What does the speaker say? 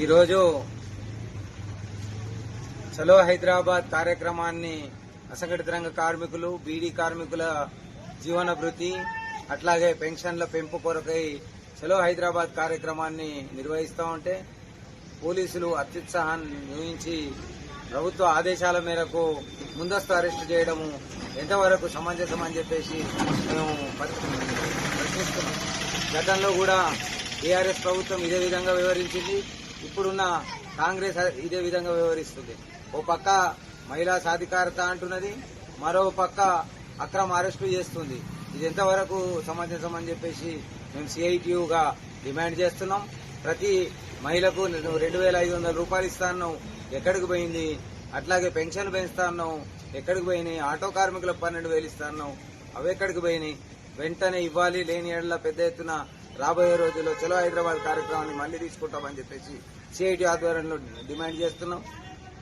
ఈరోజు చలో హైదరాబాద్ కార్యక్రమాన్ని అసంఘటిత రంగ కార్మికులు బీడీ కార్మికుల జీవనభృతి అట్లాగే పెన్షన్ల పెంపు కొరకై చలో హైదరాబాద్ కార్యక్రమాన్ని నిర్వహిస్తూ ఉంటే పోలీసులు అత్యుత్సాహాన్ని ఊహించి ప్రభుత్వ ఆదేశాల మేరకు ముందస్తు అరెస్టు చేయడము ఎంతవరకు సమంజసం అని చెప్పేసి మేము ప్రశ్నిస్తున్నాం. గతంలో కూడా టీఆర్ఎస్ ప్రభుత్వం ఇదే విధంగా వివరించింది. ఇప్పుడున్న కాంగ్రెస్ ఇదే విధంగా వ్యవహరిస్తుంది. ఓ పక్క మహిళా సాధికారత అంటున్నది మరో పక్క అక్రమ అరెస్టు చేస్తుంది. ఇది ఎంతవరకు సమంజసం అని చెప్పేసి మేము సిఐటియుగా డిమాండ్ చేస్తున్నాం. ప్రతి మహిళకు రెండు వేల ఐదు వందల రూపాయలు ఇస్తాను ఎక్కడికి పోయింది? అట్లాగే పెన్షన్ పెంచుతాను ఎక్కడికి పోయినాయి? ఆటో కార్మికులకు పన్నెండు వేలు ఇస్తాను అవి ఎక్కడికి పోయినాయి? వెంటనే ఇవ్వాలి లేని ఏళ్ళ పెద్ద ఎత్తున రాబోయే రోజుల్లో చలో హైదరాబాద్ కార్యక్రమాన్ని మళ్ళీ తీసుకుంటామని చెప్పేసి సిఐటి ఆధ్వర్యంలో డిమాండ్ చేస్తున్నాం.